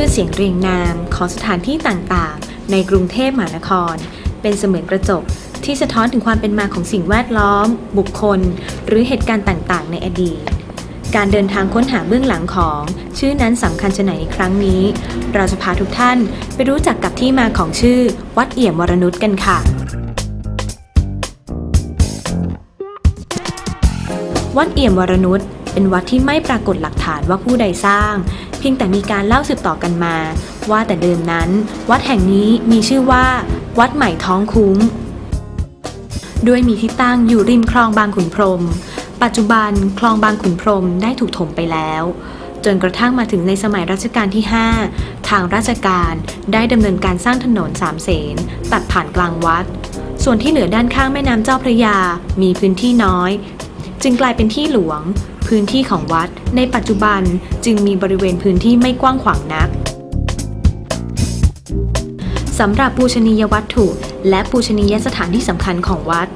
ชื่อเสียงเรียงนามของสถานที่ต่างๆ ในกรุงเทพมหานคร เป็นเสมือนกระจกที่สะท้อนถึงความเป็นมาของสิ่งแวดล้อม บุคคล หรือเหตุการณ์ต่างๆ ในอดีต การเดินทางค้นหาเบื้องหลังของ ชื่อนั้นสำคัญชะไหนในครั้งนี้ เราจะพาทุกท่านไปรู้จักกับที่มาของชื่อ วัดเอี่ยมวรนุชกันค่ะ วัดเอี่ยมวรนุช เป็นวัดที่ไม่ปรากฏหลักฐานว่าผู้ใดสร้าง เพียงแต่มีการเล่าสืบต่อกันมา ว่าแต่เดิมนั้น วัดแห่งนี้มีชื่อว่า วัดใหม่ท้องคุ้งด้วยมีที่ตั้งอยู่ริมคลองบางขุนพรหมปัจจุบันคลองบางขุนพรหมได้ถูกถมไปแล้ว จนกระทั่งมาถึงในสมัยรัชกาลที่ 5 ทางราชการได้ดำเนินการสร้างถนนสามเสนตัดผ่านกลางวัด ส่วนที่เหลือด้านข้างแม่น้ำเจ้าพระยา มีพื้นที่น้อย จึงกลายเป็นที่หลวง พื้นที่ของวัด ในปัจจุบันจึงมีบริเวณพื้นที่ไม่กว้างขวางนักสำหรับปูชนียวัตถุ และปูชนียสถานที่สำคัญของวัด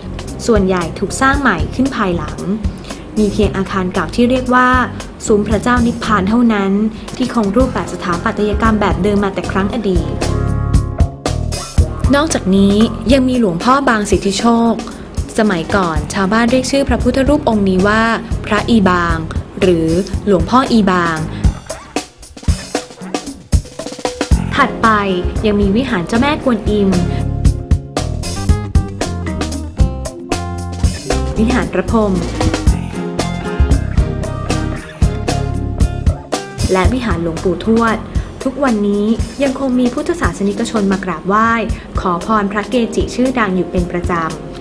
ส่วนใหญ่ถูกสร้างใหม่ขึ้นภายหลัง มีเพียงอาคารเก่าที่เรียกว่าซุ้มพระเจ้านิพพานเท่านั้น ที่คงรูปแบบสถาปัตยกรรมแบบเดิมมาแต่ครั้งอดีต นอกจากนี้ยังมีหลวงพ่อบางสิทธิโชค สมัยก่อนชาวบ้านเรียกชื่อพระพุทธรูปองค์นี้ว่า พระอีบาง หรือหลวงพ่ออีบาง ถัดไปยังมีวิหารเจ้าแม่กวนอิม วิหารพระพรมและวิหารหลวงปู่ทวด ทุกวันนี้ยังคงมีพุทธศาสนิกชนมากราบไหว้ ขอพรพระเกจิชื่อดังอยู่เป็นประจำ